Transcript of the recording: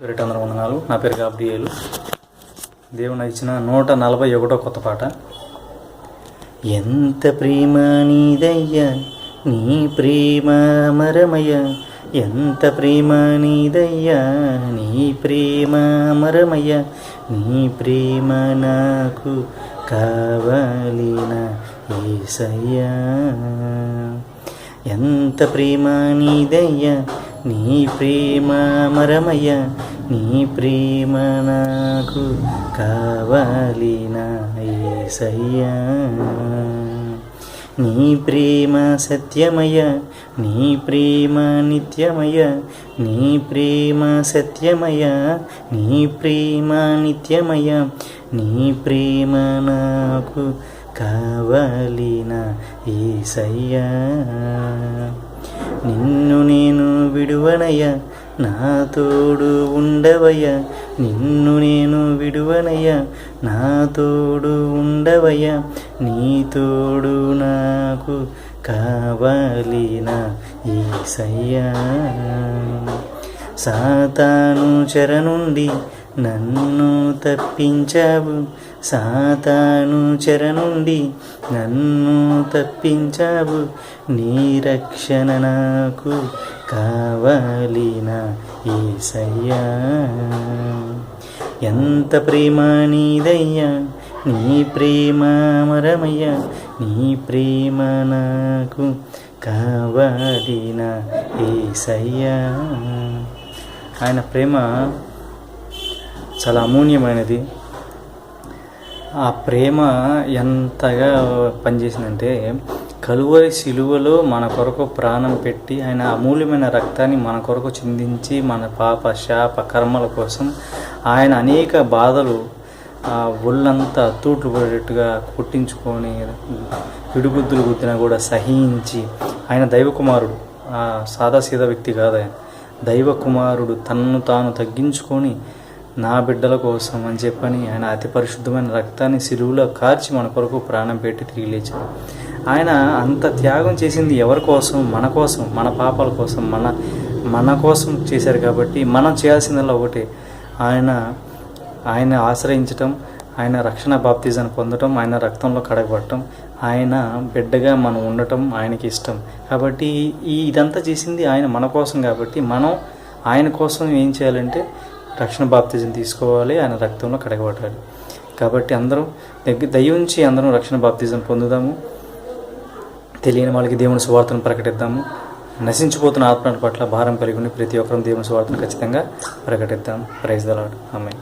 రెండు వందల వందనాలు నా పేరు గాబ్రియేలు. దేవుని ఇచ్చిన నూట నలభై ఒకటో కొత్త పాట. ఎంత ప్రేమ నీదయ్యా నీ ప్రేమ మరమయ ఎంత ప్రేమ నీదయ్యా నీ ప్రేమ మరమయ నీ ప్రేమ నాకు కావాలిన ఏసయ్యా. ఎంత ప్రేమ నీదయ్యా నీ ప్రేమ మరమయ్య నీ ప్రేమ నాకు కావాలి నాయసయ్యా నీ ప్రేమ సత్యమయ నీ ప్రేమ నిత్యమయ నీ ప్రేమ సత్యమయ నీ ప్రేమ నిత్యమయ నీ ప్రేమ నాకు కావాలి నా ఏసయ్యా. నిన్ను నేను విడువనయ్య. నా తోడు ఉండవయ్య. నిన్ను నేను విడువనయ్య. నా తోడు ఉండవయ్య. నీ తోడు నాకు కావాలిన ఈసయ్యా సాతాను చెర నుండి నన్ను తప్పించావు. సాతాను చెర నుండి నన్ను తప్పించావు. నీ రక్షణ నాకు కావాలిన ఏసయ్యా. ఎంత ప్రేమ నీదయ్యా నీ ప్రేమ మరమయ్య నీ ప్రేమ నాకు కావాలిన ఏసయ్యా. ఆయన ప్రేమ చాలా అమూల్యమైనది. ఆ ప్రేమ ఎంతగా పనిచేసిందంటే కలువరి శిలువలో మన కొరకు ప్రాణం పెట్టి ఆయన అమూల్యమైన రక్తాన్ని మన కొరకు చిందించి మన పాప శాప కర్మల కోసం ఆయన అనేక బాధలు ఒళ్ళంతా తూట్లు పడేట్టుగా కొట్టించుకొని పిడుగుద్దులు గుద్దినా కూడా సహించి ఆయన దైవకుమారుడు సాదాసీదా వ్యక్తి కాదు ఆయన. దైవ కుమారుడు తాను తగ్గించుకొని నా బిడ్డల కోసం అని చెప్పని ఆయన అతి పరిశుద్ధమైన రక్తాన్ని సిలువులో కార్చి మన కొరకు ప్రాణం పెట్టి తిరిగి లేచాడు. ఆయన అంత త్యాగం చేసింది ఎవరి కోసం? మన కోసం మన పాపాల కోసం మన మన కోసం చేశారు కాబట్టి మనం చేయాల్సిందల్లా ఒకటే. ఆయన ఆయన ఆశ్రయించటం ఆయన రక్షణ బాప్తిజాన్ని పొందటం ఆయన రక్తంలో కడగబడటం ఆయన బిడ్డగా మనం ఉండటం ఆయనకి ఇష్టం. కాబట్టి ఈ ఇదంతా చేసింది ఆయన మన కోసం కాబట్టి మనం ఆయన కోసం ఏం చేయాలంటే రక్షణ బాప్తిజం తీసుకోవాలి ఆయన రక్తంలో కడగబడాలి కాబట్టి అందరం దగ్గర దయ్యుంచి అందరం రక్షణ బాప్తిజం పొందుదాము. తెలియని వాళ్ళకి దేవుని సువార్తను ప్రకటిద్దాము. నశించిపోతున్న ఆత్మల పట్ల భారం కలిగి ఉండి ప్రతి ఒక్కరం దేవుని సువార్తను ఖచ్చితంగా ప్రకటిద్దాం. ప్రైజ్ దలాడు అమ్మాయి